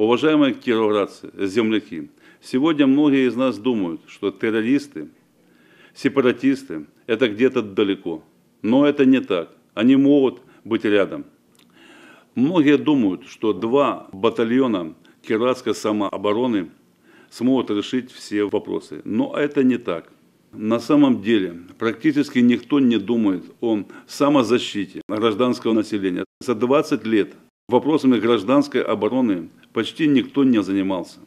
Уважаемые кировоградцы, земляки, сегодня многие из нас думают, что террористы, сепаратисты – это где-то далеко. Но это не так. Они могут быть рядом. Многие думают, что два батальона кировоградской самообороны смогут решить все вопросы. Но это не так. На самом деле практически никто не думает о самозащите гражданского населения. За 20 лет вопросами гражданской обороны почти никто не занимался.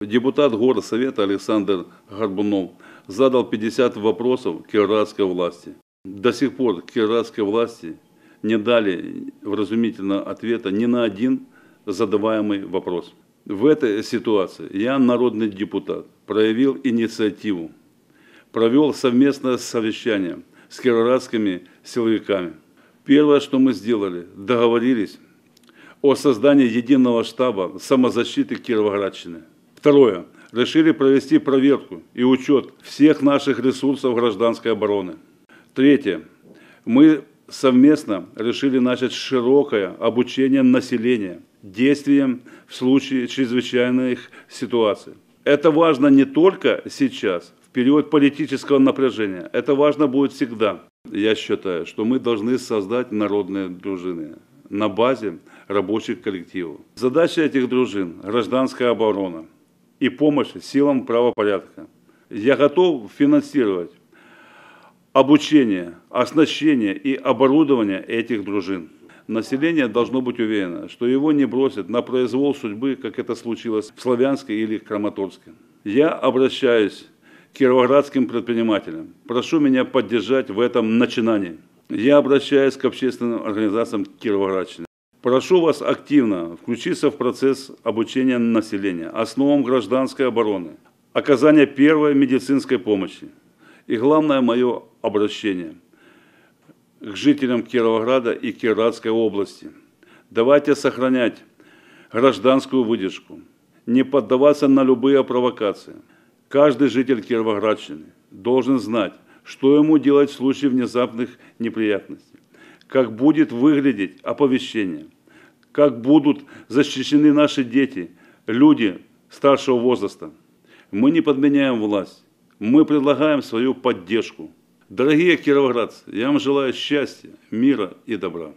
Депутат Горсовета Александр Горбунов задал 50 вопросов кировоградской власти. До сих пор кировоградской власти не дали вразумительного ответа ни на один задаваемый вопрос. В этой ситуации я, народный депутат, проявил инициативу, провел совместное совещание с кировоградскими силовиками. Первое, что мы сделали, договорились о создании единого штаба самозащиты Кировоградщины. Второе. Решили провести проверку и учет всех наших ресурсов гражданской обороны. Третье. Мы совместно решили начать широкое обучение населения действиям в случае чрезвычайных ситуаций. Это важно не только сейчас, в период политического напряжения. Это важно будет всегда. Я считаю, что мы должны создать народные дружины на базе рабочих коллективов. Задача этих дружин – гражданская оборона и помощь силам правопорядка. Я готов финансировать обучение, оснащение и оборудование этих дружин. Население должно быть уверено, что его не бросят на произвол судьбы, как это случилось в Славянске или Краматорске. Я обращаюсь к кировоградским предпринимателям. Прошу меня поддержать в этом начинании. Я обращаюсь к общественным организациям Кировоградщины. Прошу вас активно включиться в процесс обучения населения основам гражданской обороны, оказания первой медицинской помощи. И главное мое обращение к жителям Кировограда и Кировоградской области. Давайте сохранять гражданскую выдержку, не поддаваться на любые провокации. Каждый житель Кировоградщины должен знать, что ему делать в случае внезапных неприятностей, как будет выглядеть оповещение, как будут защищены наши дети, люди старшего возраста. Мы не подменяем власть, мы предлагаем свою поддержку. Дорогие кировоградцы, я вам желаю счастья, мира и добра.